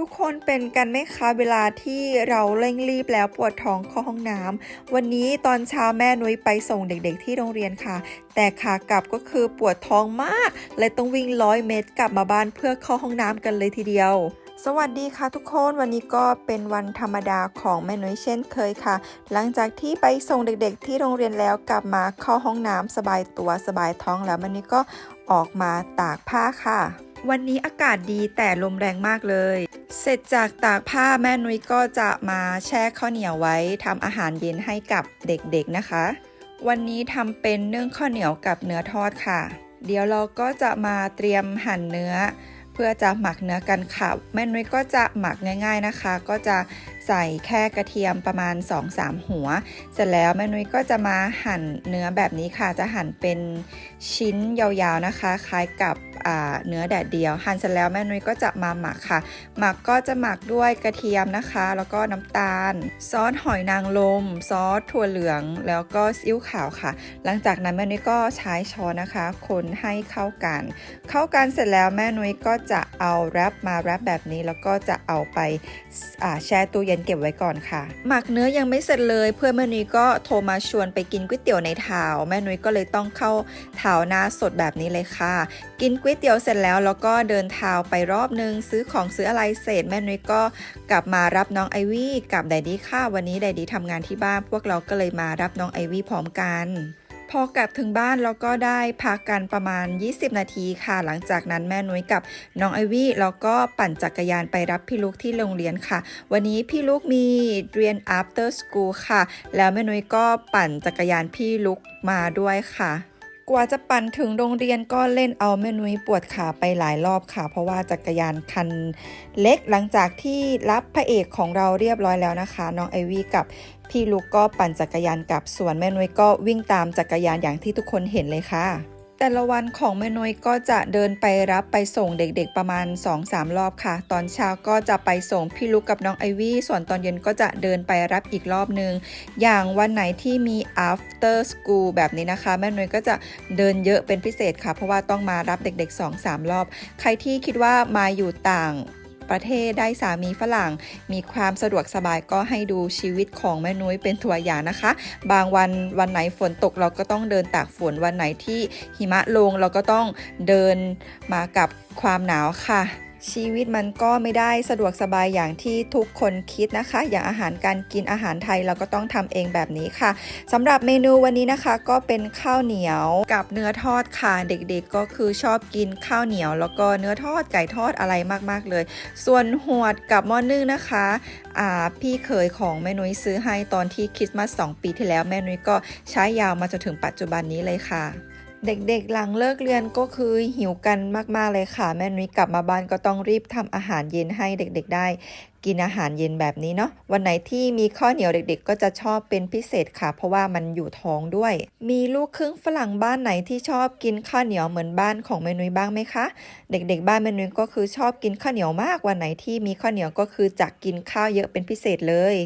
ทุกคนเป็นกันไหมคะเวลาที่เราเร่งรีบแล้วปวดท้องเข้าห้องน้ำวันนี้ตอนเช้าแม่นุ้ยไปส่งเด็กๆที่โรงเรียนค่ะ แต่ขากลับก็คือปวดท้องมากเลยต้องวิ่งร้อยเมตรกลับมาบ้านเพื่อเข้าห้องน้ำกันเลยทีเดียวสวัสดีค่ะทุกคนวันนี้ก็เป็นวันธรรมดาของแม่นุ้ยเช่นเคยค่ะ หลังจากที่ไปส่งเด็กๆที่โรงเรียนแล้วกลับมาเข้าห้องน้ำสบายตัวสบายท้องแล้ววันนี้ก็ออกมาตากผ้าค่ะ วันนี้อากาศดีแต่ลมแรงมากเลย เสร็จจากตากผ้าแม่นุ้ยก็จะมาแช่ข้าวเหนียวไว้ทำอาหารเย็นให้กับเด็กๆนะคะ วันนี้ทำเป็นนึ่งข้าวเหนียวกับเนื้อทอดค่ะ เดี๋ยวเราก็จะมาเตรียมหั่นเนื้อ เพื่อจะหมักเนื้อกันค่ะ แม่นุ้ยก็จะหมักง่ายๆนะคะ ก็จะใส่แค่กระเทียมประมาณ 2-3 หัว เสร็จแล้วแม่นุ้ยก็จะมาหั่นเนื้อแบบนี้ค่ะ จะหั่นเป็นชิ้นยาวๆนะคะ คล้ายกับเนื้อแดดเดียว หั่นเสร็จแล้วแม่นุ้ยก็จะมาหมักค่ะ หมักก็จะหมักด้วยกระเทียมนะคะ แล้วก็น้ำตาล ซอสหอยนางรมซอสถั่วเหลืองแล้วก็ซีอิ๊วขาวค่ะ หลังจากนั้นแม่นุ้ยก็ใช้ช้อนนะคะ คนให้เข้ากัน เข้ากันเสร็จแล้วแม่นุ้ยก็จะเอาแรปมาแรปแบบนี้แล้วก็จะเอาไปแช่ตู้เย็นเก็บไว้ก่อนค่ะ หมักเนื้อยังไม่เสร็จเลย เพื่อนแม่นุ้ยก็โทรมาชวนไปกินก๋วยเตี๋ยวในเท้าแม่นุ้ยก็เลยต้องเข้าเท้าหน้าสดแบบนี้เลยค่ะ กินก๋วยเตี๋ยวเสร็จแล้วแล้วก็เดินเท้าไปรอบนึงซื้อของซื้ออะไรเสร็จแม่นุ้ยก็กลับมารับน้องไอวี่กับไดดี้ค่ะวันนี้ไดดี้ทำงานที่บ้านพวกเราก็เลยมารับน้องไอวี่พร้อมกัน พอกลับถึงบ้านเราก็ได้พักกันประมาณ 20 นาทีค่ะ หลังจากนั้นแม่นุ้ยกับน้องไอวี่แล้วก็ปั่นจักรยานไปรับพี่ลูกที่โรงเรียนค่ะ วันนี้พี่ลูกมีเรียน after school ค่ะ แล้วแม่นุ้ยก็ปั่นจักรยานพี่ลูกมาด้วยค่ะ กว่าจะปั่นถึงโรงเรียนก็เล่นเอาแม่นุ้ยปวดขาไปหลายรอบค่ะ เพราะว่าจักรยานคันเล็กหลังจากที่รับพระเอกของเราเรียบร้อยแล้วนะคะ น้องไอวี่กับพี่ลูกก็ปั่นจักรยานกลับส่วนแม่นุ้ยก็วิ่งตามจักรยานอย่างที่ทุกคนเห็นเลยค่ะ แต่ละวันของแม่นุ้ยก็จะเดินไปรับไปส่งเด็กๆประมาณ 2-3 รอบค่ะ ตอนเช้าก็จะไปส่งพี่ลูกกับน้องไอวี่ส่วนตอนเย็นก็จะเดินไปรับอีกรอบนึง อย่างวันไหนที่มี after school แบบนี้นะคะ แม่นุ้ยก็จะเดินเยอะเป็นพิเศษค่ะ เพราะว่าต้องมารับเด็กๆ 2-3 รอบ ใครที่คิดว่ามาอยู่ต่าง ประเทศได้สามีฝรั่ง มีความสะดวกสบายก็ให้ดูชีวิตของแม่นุ้ยเป็นตัวอย่างนะคะ บางวันวันไหนฝนตกเราก็ต้องเดินตากฝนวันไหนที่หิมะลงเราก็ต้องเดินมากับความหนาวค่ะ ชีวิตมันก็ไม่ได้สะดวกสบายอย่างที่ทุกคนคิดนะคะ อย่างอาหารการกินอาหารไทยเราก็ต้องทำเองแบบนี้ค่ะสำหรับเมนูวันนี้นะคะ ก็เป็นข้าวเหนียวกับเนื้อทอดค่ะ เด็กๆก็คือชอบกินข้าวเหนียว แล้วก็เนื้อทอดไก่ทอดอะไรมากๆเลย ส่วนหวดกับหม้อนึ่งนะคะพี่เคยของแม่นุ้ยซื้อให้ตอนที่คริสต์มาส2ปีที่แล้วแม่นุ้ยก็ใช้ยาวมาจนถึงปัจจุบันนี้เลยค่ะ เด็กๆหลังเลิกเรียนก็คือหิวกันมากๆเลยค่ะ แม่นุ้ยกลับมาบ้านก็ต้องรีบทำอาหารเย็นให้เด็กๆได้ กินอาหารเย็นแบบนี้เนาะวันไหนที่มีข้าวเหนียวเด็กๆ ก็จะชอบเป็นพิเศษค่ะ เพราะว่ามันอยู่ท้องด้วย มีลูกครึ่งฝรั่งบ้านไหนที่ชอบกินข้าวเหนียวเหมือนบ้านของแม่นุ้ยบ้างไหมคะ เด็กๆ บ้านแม่นุ้ยก็คือชอบกินข้าวเหนียวมากวันไหนที่มีข้าวเหนียวก็คือจะกินข้าวเยอะเป็นพิเศษเลย